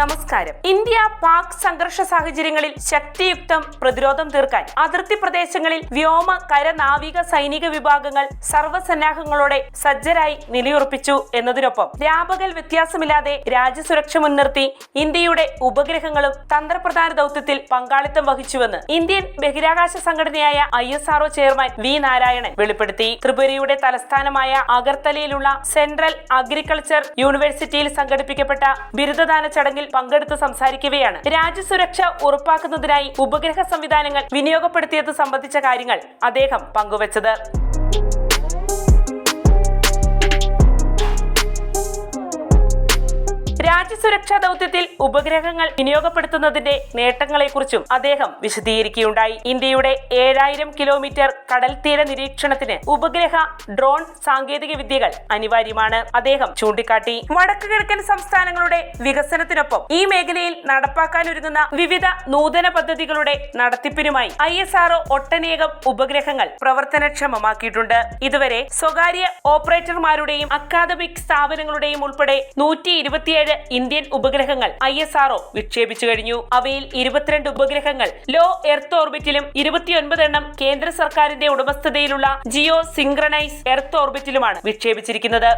നമസ്കാരം. ഇന്ത്യ പാക് സംഘർഷ സാഹചര്യങ്ങളിൽ ശക്തിയുക്തം പ്രതിരോധം തീർക്കാൻ അതിർത്തി പ്രദേശങ്ങളിൽ വ്യോമ കര നാവിക സൈനിക വിഭാഗങ്ങൾ സർവസന്നാഹങ്ങളോടെ സജ്ജരായി നിലയുറപ്പിച്ചു എന്നതിനൊപ്പം വ്യാപകൽ വ്യത്യാസമില്ലാതെ രാജ്യസുരക്ഷ മുൻനിർത്തി ഇന്ത്യയുടെ ഉപഗ്രഹങ്ങളും തന്ത്രപ്രധാന ദൗത്യത്തിൽ പങ്കാളിത്തം വഹിച്ചുവെന്ന് ഇന്ത്യൻ ബഹിരാകാശ സംഘടനയായ I S R O chairman V Narayanan വെളിപ്പെടുത്തി. ത്രിപുരയുടെ തലസ്ഥാനമായ അഗർത്തലയിലുള്ള സെൻട്രൽ അഗ്രികൾച്ചർ യൂണിവേഴ്സിറ്റിയിൽ സംഘടിപ്പിക്കപ്പെട്ട ബിരുദദാന ചടങ്ങിൽ പങ്കെടുത്ത് സംസാരിക്കവെയാണ്. രാജ്യസുരക്ഷ ഉറപ്പാക്കുന്നതിനായി ഉപഗ്രഹ സംവിധാനങ്ങൾ വിനിയോഗപ്പെടുത്തിയത് സംബന്ധിച്ച കാര്യങ്ങൾ അദ്ദേഹം പങ്കുവച്ചത്. രാജ്യസുരക്ഷാ ദൗത്യത്തിൽ ഉപഗ്രഹങ്ങൾ വിനിയോഗപ്പെടുത്തുന്നതിന്റെ നേട്ടങ്ങളെക്കുറിച്ചും അദ്ദേഹം വിശദീകരിക്കുകയുണ്ടായി. ഇന്ത്യയുടെ ഏഴായിരം കിലോമീറ്റർ കടൽ തീര നിരീക്ഷണത്തിന് ഉപഗ്രഹ ഡ്രോൺ സാങ്കേതിക വിദ്യകൾ അനിവാര്യമാണ്. അദ്ദേഹം ചൂണ്ടിക്കാട്ടി. വടക്കു കിഴക്കൻ സംസ്ഥാനങ്ങളുടെ വികസനത്തിനൊപ്പം ഈ മേഖലയിൽ നടപ്പാക്കാനൊരുങ്ങുന്ന വിവിധ നൂതന പദ്ധതികളുടെ നടത്തിപ്പിനുമായി ഐ എസ് ആർഒ ഒട്ടനേകം ഉപഗ്രഹങ്ങൾ പ്രവർത്തനക്ഷമമാക്കിയിട്ടുണ്ട്. ഇതുവരെ സ്വകാര്യ ഓപ്പറേറ്റർമാരുടെയും അക്കാദമിക് സ്ഥാപനങ്ങളുടെയും ഉൾപ്പെടെ നൂറ്റി ഇന്ത്യൻ ഉപഗ്രഹങ്ങൾ ഐ എസ് ആർഒ വിക്ഷേപിച്ചു കഴിഞ്ഞു. അവയിൽ ഇരുപത്തിരണ്ട് ഉപഗ്രഹങ്ങൾ ലോ എർത്ത് ഓർബിറ്റിലും ഇരുപത്തിയൊൻപത് എണ്ണം കേന്ദ്ര സർക്കാരിന്റെ ഉടമസ്ഥതയിലുള്ള ജിയോ സിംഗ്രണൈസ് എർത്ത് ഓർബിറ്റിലുമാണ് വിക്ഷേപിച്ചിരിക്കുന്നത്.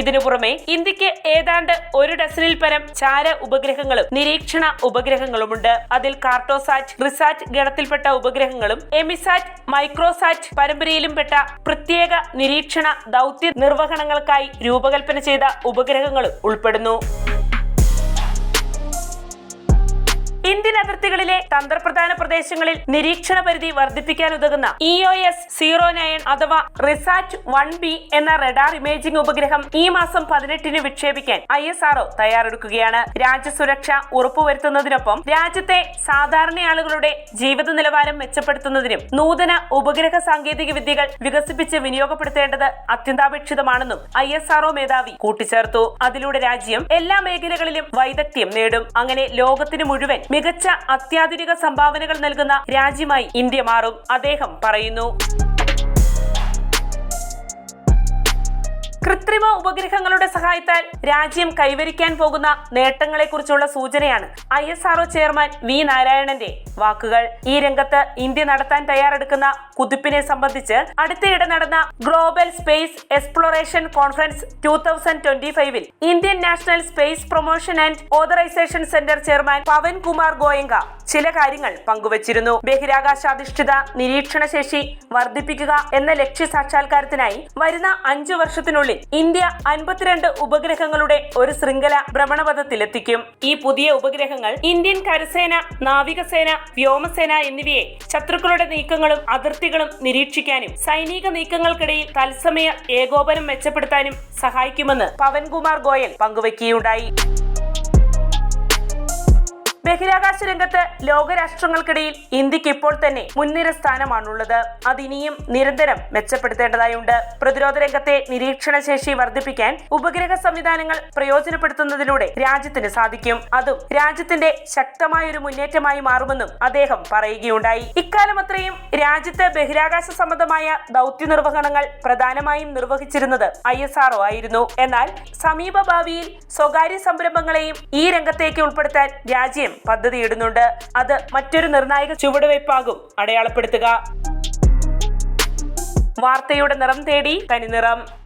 ഇതിനു പുറമെ ഇന്ത്യയ്ക്ക് ഏതാണ്ട് ഒരു ഡസനിൽ പരം ചാര ഉപഗ്രഹങ്ങളും നിരീക്ഷണ ഉപഗ്രഹങ്ങളുമുണ്ട്. അതിൽ കാർട്ടോസാറ്റ് റിസാറ്റ് ഗണത്തിൽപ്പെട്ട ഉപഗ്രഹങ്ങളും എമിസാറ്റ് മൈക്രോസാറ്റ് പരമ്പരയിലും പെട്ട പ്രത്യേക നിരീക്ഷണ ദൗത്യ നിർവഹണങ്ങൾക്കായി രൂപകൽപ്പന ചെയ്ത ഉപഗ്രഹങ്ങളും ഉൾപ്പെടുന്നു. അതിർത്തികളിലെ തന്ത്രപ്രധാന പ്രദേശങ്ങളിൽ നിരീക്ഷണ പരിധി വർദ്ധിപ്പിക്കാൻ ഉതകുന്ന E O S zero nine അഥവാ റിസാറ്റ് വൺ ബി എന്ന റഡാർ ഇമേജിംഗ് ഉപഗ്രഹം ഈ മാസം പതിനെട്ടിന് വിക്ഷേപിക്കാൻ ഐ എസ് ആർഒ തയ്യാറെടുക്കുകയാണ്. രാജ്യസുരക്ഷ ഉറപ്പുവരുത്തുന്നതിനൊപ്പം രാജ്യത്തെ സാധാരണ ആളുകളുടെ ജീവിത നിലവാരം മെച്ചപ്പെടുത്തുന്നതിനും നൂതന ഉപഗ്രഹ സാങ്കേതിക വിദ്യകൾ വികസിപ്പിച്ച് വിനിയോഗപ്പെടുത്തേണ്ടത് അത്യന്താപേക്ഷിതമാണെന്നും ഐ എസ് ആർഒ മേധാവി കൂട്ടിച്ചേർത്തു. അതിലൂടെ രാജ്യം എല്ലാ മേഖലകളിലും വൈദഗ്ധ്യം നേടും. അങ്ങനെ ലോകത്തിന് മുഴുവൻ മികച്ച അത്യാധുനിക സംഭാവനകൾ നൽകുന്ന രാജ്യമായി ഇന്ത്യ മാറും അദ്ദേഹം പറയുന്നു. കൃത്രിമ ഉപഗ്രഹങ്ങളുടെ സഹായത്താൽ രാജ്യം കൈവരിക്കാൻ പോകുന്ന നേട്ടങ്ങളെക്കുറിച്ചുള്ള സൂചനയാണ് I S R O chairman V നാരായണന്റെ വാക്കുകൾ. ഈ രംഗത്ത് ഇന്ത്യ നടത്താൻ തയ്യാറെടുക്കുന്ന കുതിപ്പിനെ സംബന്ധിച്ച് അടുത്തിടെ നടന്ന global space exploration conference two thousand twenty ഫൈവിൽ Indian national space promotion and authorisation centre chairman Pavan Kumar Goenka ചില കാര്യങ്ങൾ പങ്കുവച്ചിരുന്നു. ബഹിരാകാശാധിഷ്ഠിത നിരീക്ഷണ ശേഷി വർദ്ധിപ്പിക്കുക എന്ന ലക്ഷ്യ സാക്ഷാത്കാരത്തിനായി വരുന്ന അഞ്ചു വർഷത്തിനുള്ളിൽ ഇന്ത്യ അൻപത്തിരണ്ട് ഉപഗ്രഹങ്ങളുടെ ഒരു ശൃംഖല ഭ്രമണപഥത്തിലെത്തിക്കും. ഈ പുതിയ ഉപഗ്രഹങ്ങൾ ഇന്ത്യൻ കരസേന നാവികസേന വ്യോമസേന എന്നിവയെ ശത്രുക്കളുടെ നീക്കങ്ങളും അതിർത്തികളും നിരീക്ഷിക്കാനും സൈനിക നീക്കങ്ങൾക്കിടയിൽ തത്സമയ ഏകോപനം മെച്ചപ്പെടുത്താനും സഹായിക്കുമെന്ന് പവൻകുമാർ ഗോയൽ പങ്കുവയ്ക്കുകയുണ്ടായി ബഹിരാകാശ രംഗത്ത് ലോകരാഷ്ട്രങ്ങൾക്കിടയിൽ ഇന്ത്യയ്ക്ക് ഇപ്പോൾ തന്നെ മുൻനിര സ്ഥാനമാണുള്ളത്. അതിനിയും നിരന്തരം മെച്ചപ്പെടുത്തേണ്ടതായുണ്ട്. പ്രതിരോധ രംഗത്തെ നിരീക്ഷണ ശേഷി വർദ്ധിപ്പിക്കാൻ ഉപഗ്രഹ സംവിധാനങ്ങൾ പ്രയോജനപ്പെടുത്തുന്നതിലൂടെ രാജ്യത്തിന് സാധിക്കും. അതും രാജ്യത്തിന്റെ ശക്തമായ ഒരു മുന്നേറ്റമായി മാറുമെന്നും അദ്ദേഹം പറയുകയുണ്ടായി. ഇക്കാലം അത്രയും രാജ്യത്ത് ബഹിരാകാശ സംബന്ധമായ ദൗത്യ നിർവഹണങ്ങൾ പ്രധാനമായും നിർവഹിച്ചിരുന്നത് ഐ എസ് ആർഒ ആയിരുന്നു. എന്നാൽ സമീപ ഭാവിയിൽ സ്വകാര്യ സംരംഭങ്ങളെയും ഈ രംഗത്തേക്ക് ഉൾപ്പെടുത്താൻ രാജ്യം പദ്ധതിയിടുന്നുണ്ട് അത് മറ്റൊരു നിർണായക ചുവടുവയ്പാകും. അടയാളപ്പെടുത്തുക. വാർത്തയുടെ നിറം തേടി തനിനിറം